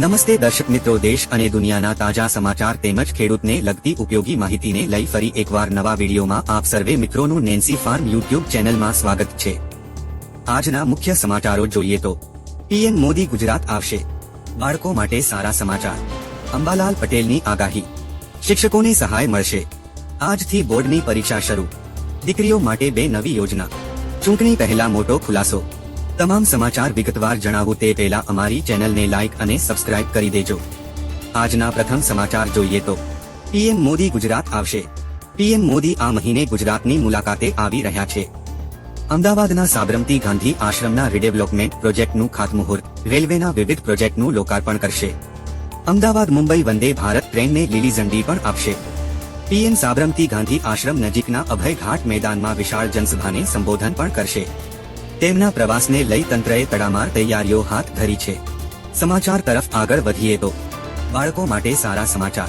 નમસ્તે દર્શક મિત્રો, દેશ અને દુનિયાના તાજા સમાચાર તેમજ ખેડૂતને લગતી ઉપયોગી માહિતીને લઈ ફરી એકવાર નવા વિડીયોમાં આપ સર્વે મિત્રોનું નેન્સી ફાર્મ યુટ્યુબ ચેનલમાં સ્વાગત છે. આજના મુખ્ય સમાચારો જોઈએ તો, પીએમ મોદી ગુજરાત આવશે. બાળકો માટે સારા સમાચાર. અંબાલાલ પટેલની આગાહી. શિક્ષકોને સહાય મળશે. આજથી બોર્ડની પરીક્ષા શરૂ. દીકરીઓ માટે બે નવી યોજના. ચૂંટણી પહેલા મોટો ખુલાસો. તમામ સમાચાર વિગતવાર જણાવું તે પહેલા અમારી ચેનલને લાઇક અને સબસ્ક્રાઇબ કરી દેજો. આજના પ્રથમ સમાચાર જોઈએ તો, પીએમ મોદી ગુજરાત આવશે. પીએમ મોદી આ મહિને ગુજરાતની મુલાકાતે આવી રહ્યા છે. અમદાવાદના સાબરમતી ગાંધી આશ્રમના રીડેવલપમેન્ટ પ્રોજેક્ટનું ખાતમુહૂર્ત, રેલવેના વિવિધ પ્રોજેક્ટનું લોકાર્પણ કરશે. અમદાવાદ મુંબઈ વંદે ભારત ટ્રેનને લીલી ઝંડી પણ આપશે. પીએમ સાબરમતી ગાંધી આશ્રમ નજીકના અભય ઘાટ મેદાનમાં વિશાળ જનસભાને સંબોધન પણ કરશે. તેમના પ્રવાસને લઈ તંત્રએ તડામાર તૈયારીઓ હાથ ધરી છે. સમાચાર તરફ આગળ વધીએ તો, બાળકો માટે સારા સમાચાર.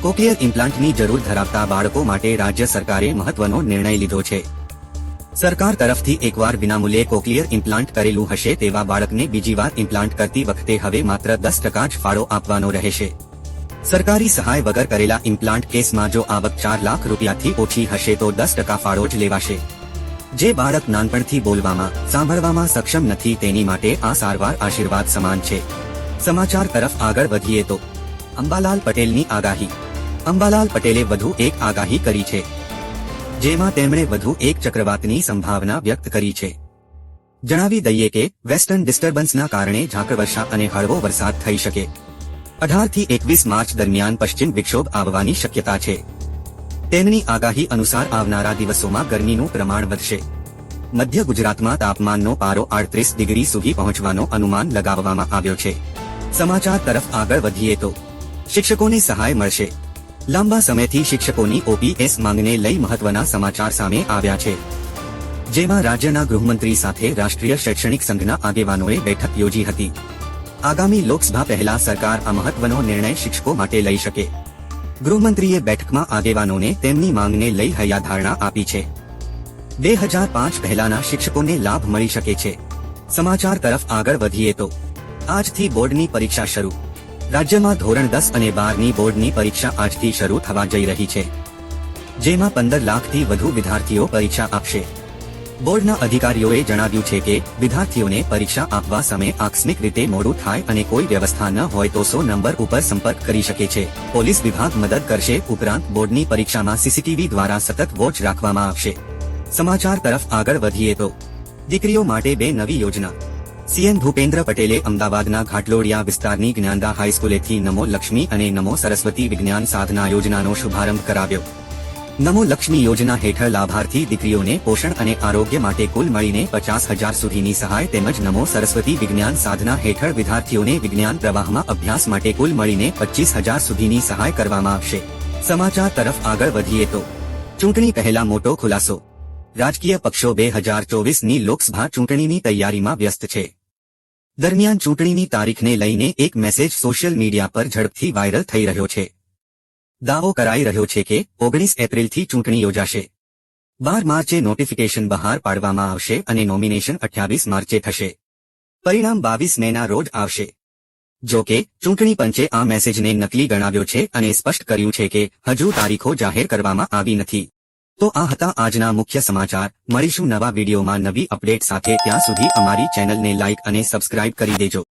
કોકલિયર ઇમ્પ્લાન્ટની જરૂર ધરાવતા બાળકો માટે રાજ્ય સરકારે મહત્વનો નિર્ણય લીધો છે. સરકાર તરફથી એકવાર વિનામૂલ્યે કોકલિયર ઇમ્પ્લાન્ટ કરેલું હશે તેવા બાળકને બીજી વાર ઇમ્પ્લાન્ટ કરતી વખતે હવે માત્ર દસ ટકા જ ફાળો આપવાનો રહેશે. સરકારી સહાય વગર કરેલા ઇમ્પ્લાન્ટ કેસમાં જો આવક ચાર લાખ રૂપિયાથી ઓછી હશે તો દસ ટકા ફાળો જ લેવાશે. જે બાળક નાનપણથી બોલવામાં, સાંભળવામાં સક્ષમ નથી તેની માટે આ સારવાર આશીર્વાદ સમાન છે. સમાચાર તરફ આગળ વધીએ તો, અંબાલાલ પટેલની આગાહી. અંબાલાલ પટેલે વધુ એક આગાહી કરી છે. જેમાં તેમણે વધુ એક ચક્રવાતની સંભાવના વ્યક્ત કરી છે. જણાવી દઈએ કે, વેસ્ટર્ન ડિસ્ટર્બન્સના કારણે ઝાકળવર્ષા અને હળવો વરસાદ થઈ શકે. અઢારથી એકવીસ માર્ચ દરમિયાન પશ્ચિમ વિક્ષોભ આવવાની શક્યતા છે. તેમની આગાહી અનુસાર આવનારા દિવસોમાં ગરમીનું પ્રમાણ વધશે. મધ્ય ગુજરાતમાં તાપમાનનો પારો આડત્રીસ ડિગ્રી સુધી પહોંચવાનો અનુમાન લગાવવામાં આવ્યો છે. સમાચાર તરફ આગળ વધીએ તો, શિક્ષકોને સહાય મળશે. લાંબા સમયથી શિક્ષકોની ઓપીએસ માંગને લઈ મહત્વના સમાચાર સામે આવ્યા છે. જેમાં રાજ્યના ગૃહમંત્રી સાથે રાષ્ટ્રીય શૈક્ષણિક સંઘના આગેવાનોએ બેઠક યોજી હતી. આગામી લોકસભા પહેલા સરકાર આ મહત્વનો નિર્ણય શિક્ષકો માટે લઈ શકે. ગૃહમંત્રીએ બેઠકમાં આગેવાનોને તેમની માંગને લઈ હૈયાધારણા આપી છે. બે હજાર પાંચ પહેલાના શિક્ષકોને લાભ મળી શકે છે. સમાચાર તરફ આગળ વધીએ તો, આજથી બોર્ડની પરીક્ષા શરૂ. રાજ્યમાં ધોરણ દસ અને બારની બોર્ડની પરીક્ષા આજથી શરૂ થવા જઈ રહી છે. જેમાં પંદર લાખથી વધુ વિદ્યાર્થીઓ પરીક્ષા આપશે. બોર્ડના અધિકારીઓએ જણાવ્યું છે કે, વિદ્યાર્થીઓને પરીક્ષા આપવા સમયે આકસ્મિક રીતે મોડું થાય અને કોઈ વ્યવસ્થા ન હોય તો સો નંબર ઉપર સંપર્ક કરી શકે છે. પોલીસ વિભાગ મદદ કરશે, ઉપરાંત બોર્ડની પરીક્ષામાં સીસીટીવી દ્વારા સતત વોચ રાખવામાં આવશે. સમાચાર તરફ આગળ વધીએ તો, દીકરીઓ માટે બે નવી યોજના. સીએમ ભૂપેન્દ્ર પટેલે અમદાવાદના ઘાટલોડિયા વિસ્તારની જ્ઞાનદા હાઈસ્કૂલેથી નમો લક્ષ્મી અને નમો સરસ્વતી વિજ્ઞાન સાધના યોજનાનો શુભારંભ કરાવ્યો. નમો લક્ષ્મી યોજના હેઠળ લાભાર્થી દીકરીઓને પોષણ અને આરોગ્ય માટે કુલ મળીને પચાસ હજાર સુધીની સહાય તેમજ નમો સરસ્વતી વિજ્ઞાન સાધના હેઠળ વિદ્યાર્થીઓને વિજ્ઞાન પ્રવાહમાં અભ્યાસ માટે કુલ મળીને પચીસ હજાર સુધીની સહાય કરવામાં આવશે. સમાચાર તરફ આગળ વધીએ તો, ચૂંટણી પહેલા મોટો ખુલાસો. રાજકીય પક્ષો બે હજાર ચોવીસની લોકસભા ચૂંટણીની તૈયારીમાં વ્યસ્ત છે. દરમિયાન ચૂંટણીની તારીખને લઈને એક મેસેજ સોશિયલ મીડિયા પર ઝડપથી વાયરલ થઈ રહ્યો છે. દાવો કરાઈ રહ્યો છે કે ઓગણીસ એપ્રિલથી ચૂંટણી યોજાશે. બાર માર્ચે નોટિફિકેશન બહાર પાડવામાં આવશે અને નોમિનેશન અઠ્યાવીસ માર્ચે થશે. પરિણામ બાવીસ મેના રોજ આવશે. જો કે, ચૂંટણી પંચે આ મેસેજને નકલી ગણાવ્યો છે અને સ્પષ્ટ કર્યું છે કે હજુ તારીખો જાહેર કરવામાં આવી નથી. તો આ હતા આજના મુખ્ય સમાચાર. મળીશું નવા વિડીયોમાં નવી અપડેટ સાથે. ત્યાં સુધી અમારી ચેનલને લાઇક અને સબસ્ક્રાઇબ કરી દેજો.